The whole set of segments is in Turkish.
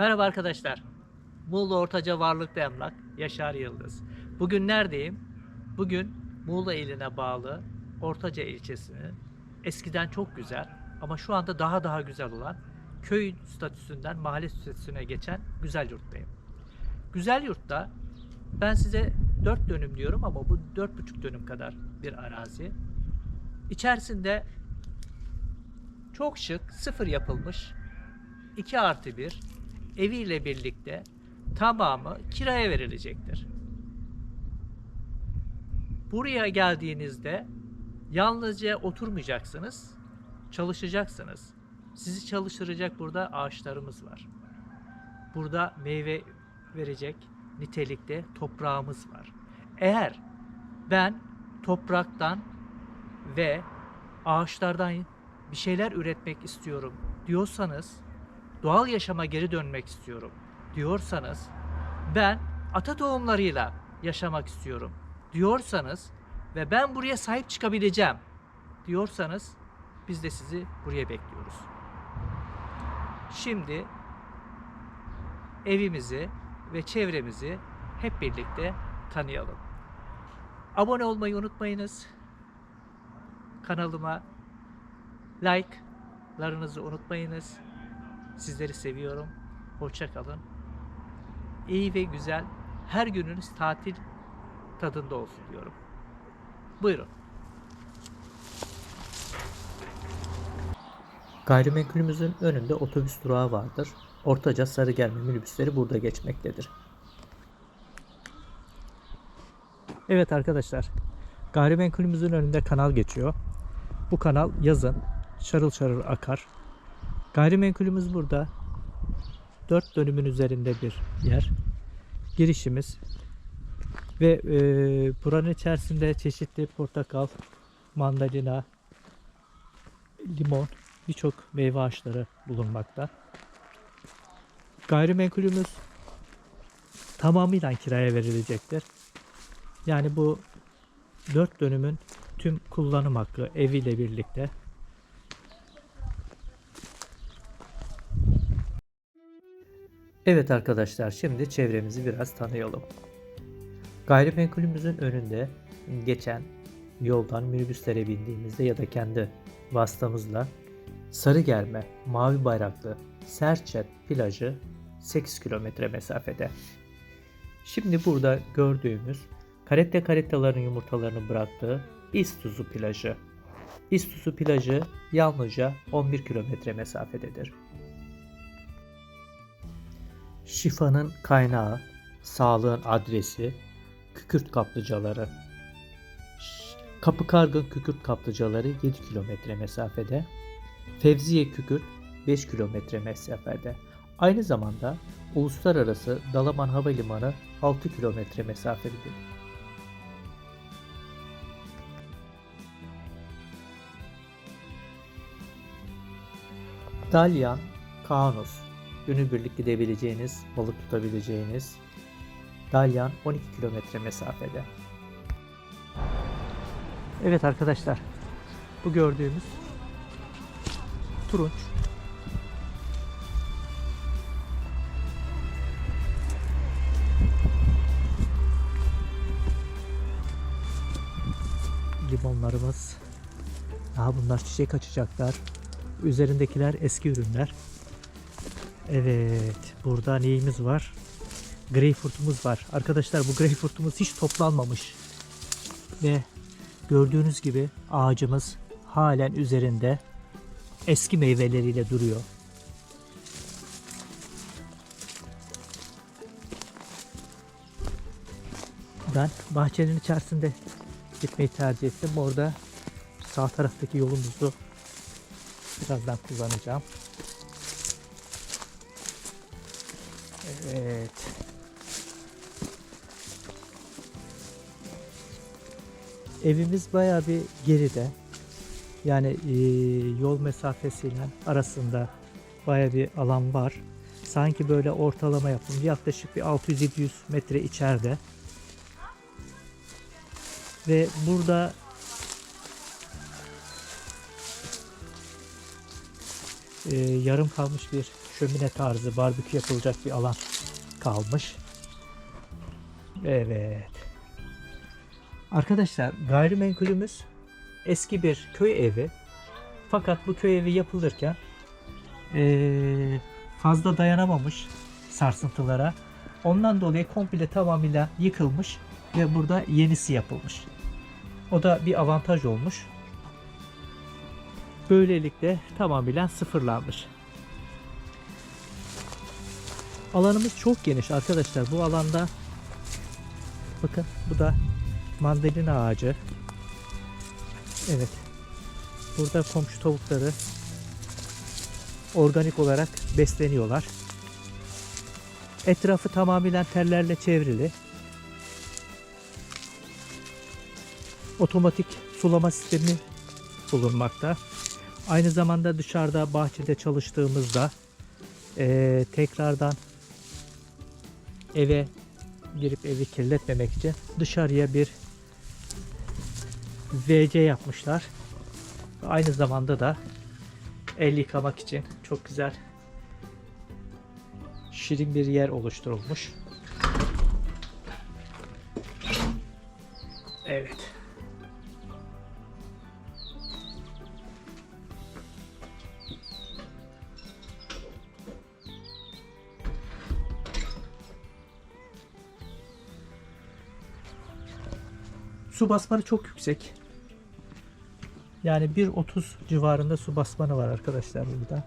Merhaba arkadaşlar. Muğla Ortaca Varlıklı Emlak, Yaşar Yıldız. Bugün neredeyim? Bugün Muğla iline bağlı Ortaca ilçesinin eskiden çok güzel ama şu anda daha daha güzel olan köy statüsünden mahalle statüsüne geçen güzel yurttayım. Güzel yurtta ben size 4 dönüm diyorum ama bu 4,5 dönüm kadar bir arazi. İçerisinde çok şık, sıfır yapılmış 2 artı 1 eviyle birlikte tamamı kiraya verilecektir. Buraya geldiğinizde yalnızca oturmayacaksınız, çalışacaksınız. Sizi çalıştıracak burada ağaçlarımız var. Burada meyve verecek nitelikte toprağımız var. Eğer ben topraktan ve ağaçlardan bir şeyler üretmek istiyorum diyorsanız doğal yaşama geri dönmek istiyorum diyorsanız ben ata tohumlarıyla yaşamak istiyorum diyorsanız ve ben buraya sahip çıkabileceğim diyorsanız biz de sizi buraya bekliyoruz. Şimdi evimizi ve çevremizi hep birlikte tanıyalım. Abone olmayı unutmayınız. Kanalıma like'larınızı unutmayınız. Sizleri seviyorum. Hoşça kalın. İyi ve güzel her gününüz tatil tadında olsun diyorum. Buyurun. Gayrimenkulümüzün önünde otobüs durağı vardır. Ortaca Sarıgerme minibüsleri burada geçmektedir. Evet arkadaşlar. Gayrimenkulümüzün önünde kanal geçiyor. Bu kanal yazın şarıl şarıl akar. Gayrimenkulümüz burada. Dört dönümün üzerinde bir yer. Girişimiz ve e, buranın içerisinde çeşitli portakal, mandalina, limon, birçok meyve ağaçları bulunmakta. Gayrimenkulümüz tamamıyla kiraya verilecektir. Yani bu dört dönümün tüm kullanım hakkı eviyle birlikte. Evet arkadaşlar şimdi çevremizi biraz tanıyalım. Gayrimenkulümüzün önünde geçen yoldan minibüslere bindiğimizde ya da kendi vasıtamızla Sarıgerme, Mavi Bayraklı, Serçet plajı 8 kilometre mesafede. Şimdi burada gördüğümüz karette karettaların yumurtalarını bıraktığı İstuzu plajı. İstuzu plajı yalnızca 11 kilometre mesafededir. Şifanın kaynağı, sağlığın adresi, kükürt kaplıcaları. Kapı Kargın kükürt kaplıcaları 7 kilometre mesafede. Fevziye kükürt 5 kilometre mesafede. Aynı zamanda uluslararası Dalaman Havalimanı 6 kilometre mesafededir. Dalyan, Kaunus, günübirlik gidebileceğiniz, balık tutabileceğiniz Dalyan 12 kilometre mesafede. Evet arkadaşlar. Bu gördüğümüz turunç. Limonlarımız. Daha bunlar çiçek açacaklar. Üzerindekiler eski ürünler. Evet, burada neyimiz var? Greyfurtumuz var. Arkadaşlar bu greyfurtumuz hiç toplanmamış. Ve gördüğünüz gibi ağacımız halen üzerinde eski meyveleriyle duruyor. Ben bahçenin içerisinde gitmeyi tercih ettim. Orada sağ taraftaki yolumuzu birazdan kullanacağım. Evet. Evimiz bayağı bir geride. Yani e, yol mesafesiyle arasında bayağı bir alan var. Sanki böyle ortalama yapım yaklaşık bir 600-700 metre içeride. Ve burada e, yarım kalmış bir şömine tarzı barbekü yapılacak bir alan kalmış. Evet. Arkadaşlar gayrimenkulümüz eski bir köy evi. Fakat bu köy evi yapılırken eee, fazla dayanamamış sarsıntılara. Ondan dolayı komple tamamıyla yıkılmış ve burada yenisi yapılmış. O da bir avantaj olmuş. Böylelikle tamamıyla sıfırlanmış. Alanımız çok geniş arkadaşlar. Bu alanda bakın bu da mandalina ağacı. Evet. Burada komşu tavukları organik olarak besleniyorlar. Etrafı tamamıyla tellerle çevrili. Otomatik sulama sistemi bulunmakta. Aynı zamanda dışarıda bahçede çalıştığımızda eee, tekrardan eve girip evi kirletmemek için dışarıya bir WC yapmışlar. Aynı zamanda da el yıkamak için çok güzel şirin bir yer oluşturulmuş. Evet. Su basmanı çok yüksek. Yani 1.30 civarında su basmanı var arkadaşlar burada.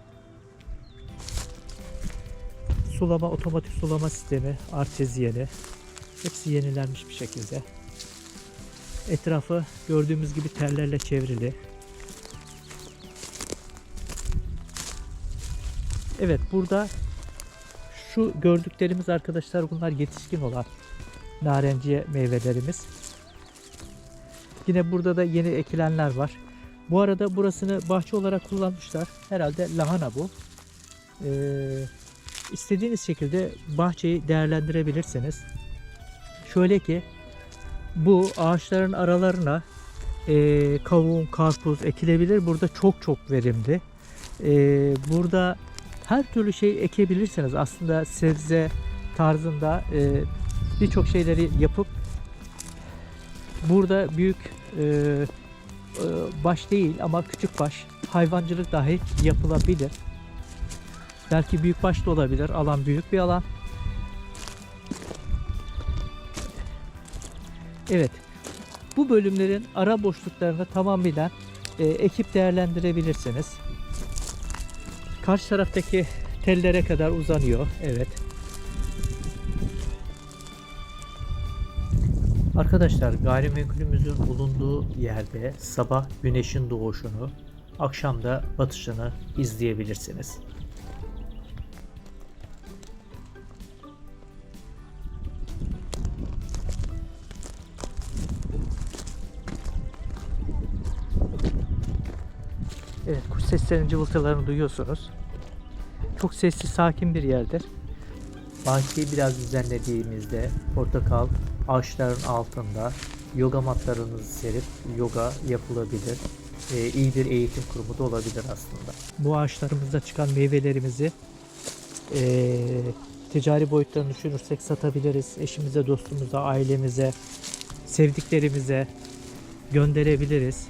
Sulama, otomatik sulama sistemi, arteziyeni. Hepsi yenilenmiş bir şekilde. Etrafı gördüğümüz gibi tellerle çevrili. Evet burada şu gördüklerimiz arkadaşlar bunlar yetişkin olan narenciye meyvelerimiz. Yine burada da yeni ekilenler var. Bu arada burasını bahçe olarak kullanmışlar. Herhalde lahana bu. Ee, istediğiniz şekilde bahçeyi değerlendirebilirsiniz. Şöyle ki bu ağaçların aralarına e, kavun, karpuz ekilebilir. Burada çok çok verimli. E, burada her türlü şey ekebilirsiniz. Aslında sebze tarzında e, birçok şeyleri yapıp burada büyük e, e, baş değil ama küçük baş hayvancılık dahi yapılabilir. Belki büyük baş da olabilir. Alan büyük bir alan. Evet. Bu bölümlerin ara boşluklarını tamamıyla e, ekip değerlendirebilirsiniz. Karşı taraftaki tellere kadar uzanıyor. Evet. Arkadaşlar gayrimenkulümüzün bulunduğu yerde sabah güneşin doğuşunu, akşam da batışını izleyebilirsiniz. Evet, kuş seslerinin cıvıltılarını duyuyorsunuz. Çok sessiz, sakin bir yerdir. Bahçeyi biraz düzenlediğimizde portakal ağaçların altında yoga matlarınızı serip yoga yapılabilir. Ee, iyi bir eğitim kurumu da olabilir aslında. Bu ağaçlarımızda çıkan meyvelerimizi ee, ticari boyutlarını düşünürsek satabiliriz. Eşimize, dostumuza, ailemize, sevdiklerimize gönderebiliriz.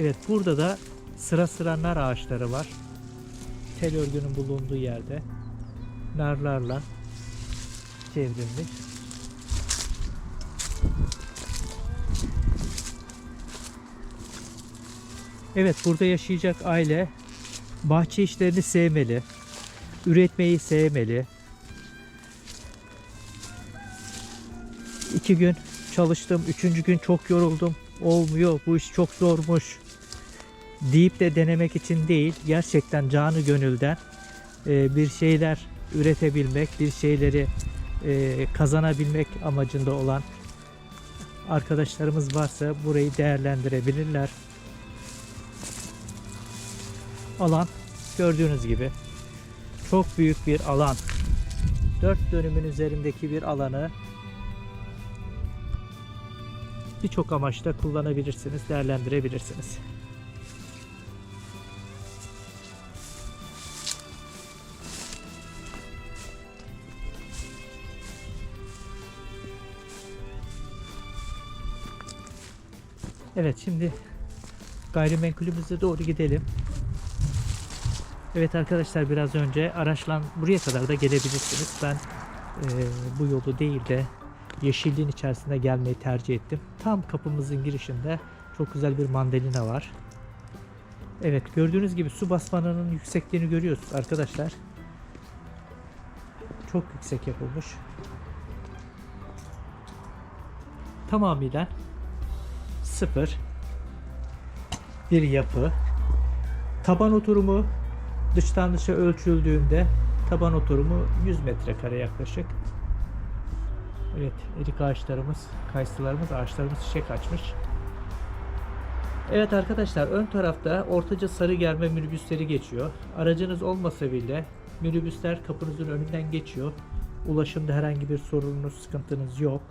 Evet burada da sıra sıra nar ağaçları var. Tel örgünün bulunduğu yerde narlarla çevrilmiş. Evet burada yaşayacak aile bahçe işlerini sevmeli. Üretmeyi sevmeli. İki gün çalıştım. Üçüncü gün çok yoruldum. Olmuyor. Bu iş çok zormuş. Deyip de denemek için değil. Gerçekten canı gönülden e, bir şeyler üretebilmek, bir şeyleri e, kazanabilmek amacında olan arkadaşlarımız varsa burayı değerlendirebilirler. Alan gördüğünüz gibi çok büyük bir alan. 4 dönümün üzerindeki bir alanı birçok amaçta kullanabilirsiniz, değerlendirebilirsiniz. Evet şimdi gayrimenkulümüze doğru gidelim. Evet arkadaşlar biraz önce araçla buraya kadar da gelebilirsiniz. Ben eee, bu yolu değil de yeşilliğin içerisinde gelmeyi tercih ettim. Tam kapımızın girişinde çok güzel bir mandalina var. Evet gördüğünüz gibi su basmanının yüksekliğini görüyorsunuz arkadaşlar. Çok yüksek yapılmış. Tamamıyla sıfır bir yapı. Taban oturumu dıştan dışa ölçüldüğünde taban oturumu 100 metrekare yaklaşık. Evet, erik ağaçlarımız, kayısılarımız, ağaçlarımız çiçek açmış. Evet arkadaşlar ön tarafta ortaca sarı germe minibüsleri geçiyor. Aracınız olmasa bile minibüsler kapınızın önünden geçiyor. Ulaşımda herhangi bir sorununuz, sıkıntınız yok.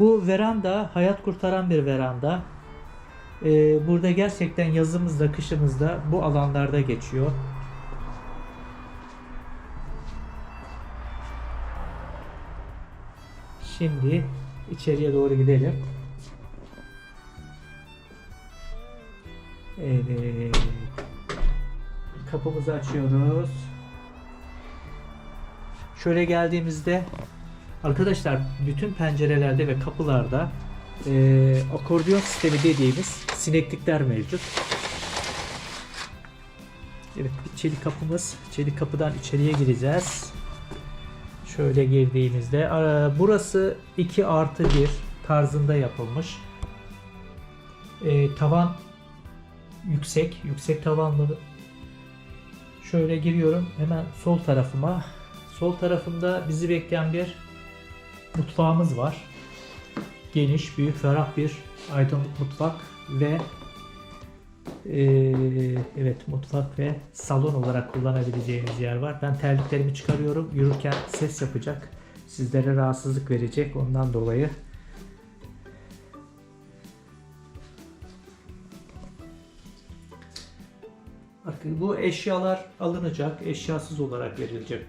Bu veranda hayat kurtaran bir veranda. Ee, burada gerçekten yazımızda, kışımızda bu alanlarda geçiyor. Şimdi içeriye doğru gidelim. Evet. Kapımızı açıyoruz. Şöyle geldiğimizde arkadaşlar bütün pencerelerde ve kapılarda eee akordiyon sistemi dediğimiz sineklikler mevcut. Evet bir çelik kapımız. Çelik kapıdan içeriye gireceğiz. Şöyle girdiğimizde burası 2 artı 1 tarzında yapılmış. Eee, tavan yüksek. Yüksek tavanlı Şöyle giriyorum hemen sol tarafıma. Sol tarafımda bizi bekleyen bir mutfağımız var. Geniş, büyük, ferah bir aydınlık mutfak ve eee, evet mutfak ve salon olarak kullanabileceğiniz yer var. Ben terliklerimi çıkarıyorum. Yürürken ses yapacak. Sizlere rahatsızlık verecek. Ondan dolayı Bakın bu eşyalar alınacak, eşyasız olarak verilecek.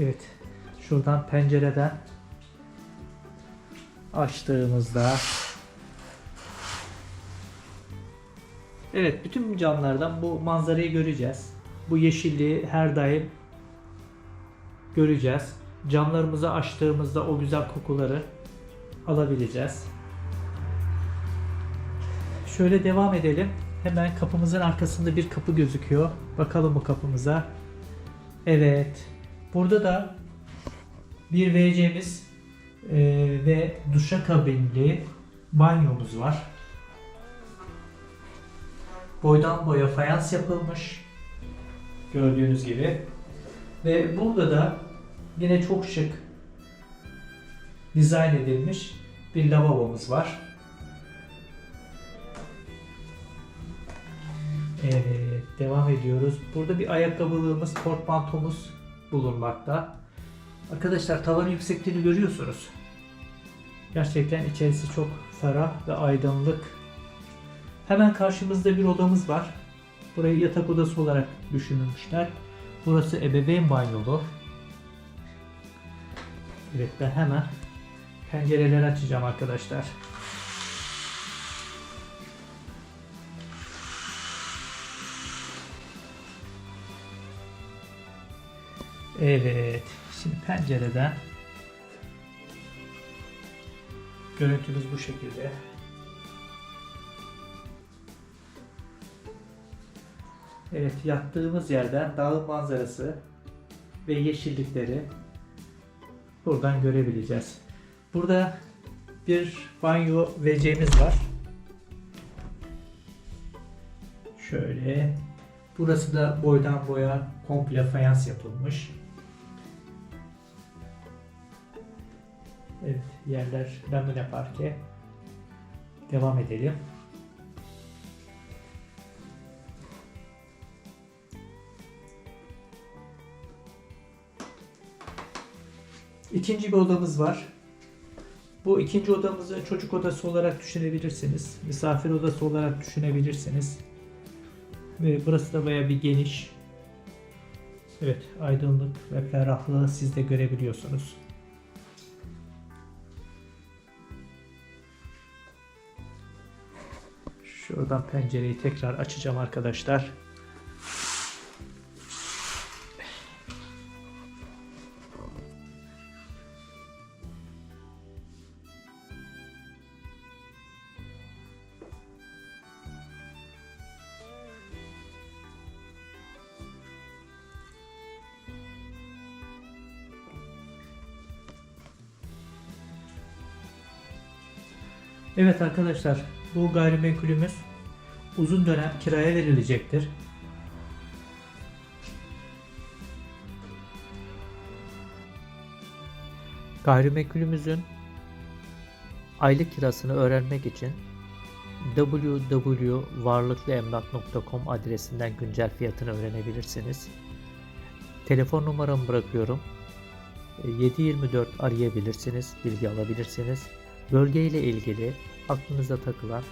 Evet, şuradan pencereden açtığımızda Evet, bütün camlardan bu manzarayı göreceğiz. Bu yeşilliği her daim göreceğiz. Camlarımızı açtığımızda o güzel kokuları alabileceğiz. Şöyle devam edelim. Hemen kapımızın arkasında bir kapı gözüküyor. Bakalım bu kapımıza. Evet. Burada da bir WC'miz e, ve duşakabinli banyomuz var. Boydan boya fayans yapılmış. Gördüğünüz gibi. Ve burada da yine çok şık dizayn edilmiş bir lavabomuz var. Evet, devam ediyoruz. Burada bir ayakkabılığımız, portmantomuz bulunmakta. Arkadaşlar tavanın yüksekliğini görüyorsunuz. Gerçekten içerisi çok ferah ve aydınlık. Hemen karşımızda bir odamız var. Burayı yatak odası olarak düşünülmüşler. Burası ebeveyn banyolu. Evet ben hemen pencereleri açacağım arkadaşlar. Evet. Şimdi pencereden görüntümüz bu şekilde. Evet, yattığımız yerden dağın manzarası ve yeşillikleri buradan görebileceğiz. Burada bir banyo WC'miz var. Şöyle. Burası da boydan boya komple fayans yapılmış. Evet, yerler lamine parke. Devam edelim. İkinci bir odamız var. Bu ikinci odamızı çocuk odası olarak düşünebilirsiniz. Misafir odası olarak düşünebilirsiniz. Ve burası da baya bir geniş. Evet, aydınlık ve ferahlığı siz de görebiliyorsunuz. Şuradan pencereyi tekrar açacağım arkadaşlar. Evet arkadaşlar, bu gayrimenkulümüz uzun dönem kiraya verilecektir. Gayrimenkulümüzün aylık kirasını öğrenmek için www.varlıklıemlak.com adresinden güncel fiyatını öğrenebilirsiniz. Telefon numaramı bırakıyorum. 724 arayabilirsiniz, bilgi alabilirsiniz. Bölge ile ilgili aklınıza takılan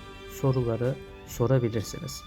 soruları sorabilirsiniz.